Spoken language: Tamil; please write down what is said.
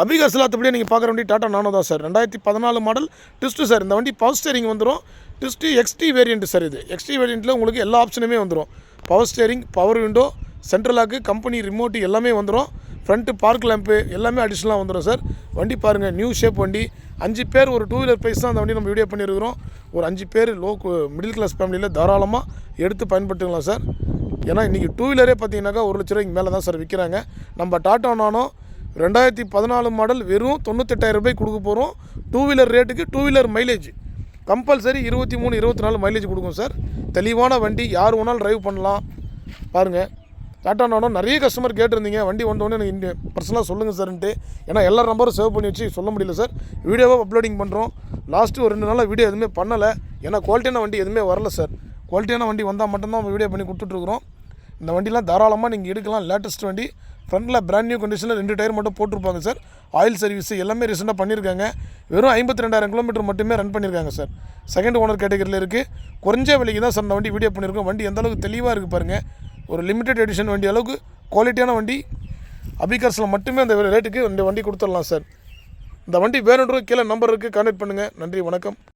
அபிகா அப்படியே நீங்கள் பார்க்குற வண்டி டாட்டா நானோ தான் சார். ரெண்டாயிரத்தி பதினாலு மாடல் ட்விஸ்ட்டு சார். இந்த வண்டி பவர் ஸ்டேரிங் வந்துடும் ட்விஸ்ட்டு எக்ஸ்டி வேரியண்ட் சார் இது. எக்ஸ்டி வேரியண்ட்டில் உங்களுக்கு எல்லா ஆப்ஷனுமே வந்துடும் power steering power window central lock company remote எல்லாமே வந்துடும் ஃப்ரண்ட்டு பார்க் லேம்ப்பு எல்லாமே அடிஷ்னலாக வந்துடும் சார். வண்டி பாருங்கள் நியூ ஷேப் வண்டி. அஞ்சு பேர் ஒரு டூ வீலர் ப்ரைஸ் தான் அந்த வண்டி நம்ம வீடியோ பண்ணியிருக்கிறோம் ஒரு அஞ்சு பேர் லோ மிடில் கிளாஸ் ஃபேமிலியில் தாராளமாக எடுத்து பயன்படுத்துங்களா சார். ஏன்னா இன்றைக்கி டூ வீலரே பார்த்தீங்கன்னாக்கா ஒரு லட்ச ரூபாய்க்கு மேலே தான் சார் விற்கிறாங்க நம்ம டாட்டா நானோ ரெண்டாயிரத்தி பதினாலு மாடல் வெறும் தொண்ணூத்தெட்டாயிரம் ரூபாய் கொடுக்க போகிறோம் டூ வீலர் ரேட்டுக்கு டூ வீலர் மைலேஜ் கம்பல்சரி இருபத்தி மூணு இருபத்தி நாலு மைலேஜ் கொடுக்கும் சார். தெளிவான வண்டி யார் வேணாலும் ட்ரைவ் பண்ணலாம். பாருங்கள் டாட்டா நானோ நிறைய கஸ்டமர் கேட்டிருந்தீங்க. வண்டி வந்தோடனே எனக்கு இந்த பர்சனலாக சொல்லுங்கள் சார்ன்ட்டு. ஏன்னா எல்லா நம்பரும் சேவ் பண்ணி வச்சு சொல்ல முடியல சார். வீடியோவாக அப்லோடிங் பண்ணுறோம் லாஸ்ட்டு ஒரு ரெண்டு நாளாக வீடியோ எதுவுமே பண்ணலை. ஏன்னா குவாலிட்டியான வண்டி எதுவுமே வரல சார். குவாலிட்டியான வண்டி வந்தால் மட்டும்தான் வீடியோ பண்ணி கொடுத்துட்ருக்குறோம் இந்த வண்டிலாம் தாராளமாக நீங்கள் எடுக்கலாம். லேட்டஸ்ட் வண்டி. ஃப்ரண்ட்டில் பிராண்ட் நியூ கண்டிஷனில் ரெண்டு டயர் மட்டும் போட்டிருப்பாங்க சார் ஆயில் சர்வீஸ் எல்லாமே ரீசெண்டாக பண்ணியிருக்காங்க வெறும் ஐம்பத்தி ரெண்டாயிரம் கிலோமீட்டர் மட்டுமே ரன் பண்ணியிருக்காங்க சார் செகண்ட் ஓனர் கேட்டகரியில் இருக்குது குறைஞ்ச விலைக்கு தான் சார் இந்த வண்டி வீடியோ பண்ணியிருக்கோம் வண்டி எந்த அளவுக்கு தெளிவாக இருக்குது பாருங்கள் ஒரு லிமிடெட் எடிஷன் வண்டி அளவுக்கு குவாலிட்டியான வண்டி. அபிகார்ஸில் மட்டுமே அந்த ரேட்டுக்கு இந்த வண்டி கொடுத்துடலாம் சார் இந்த வண்டி வேணுன்ற கீழே நம்பர் இருக்குது கான்டாக்ட் பண்ணுங்கள் நன்றி வணக்கம்.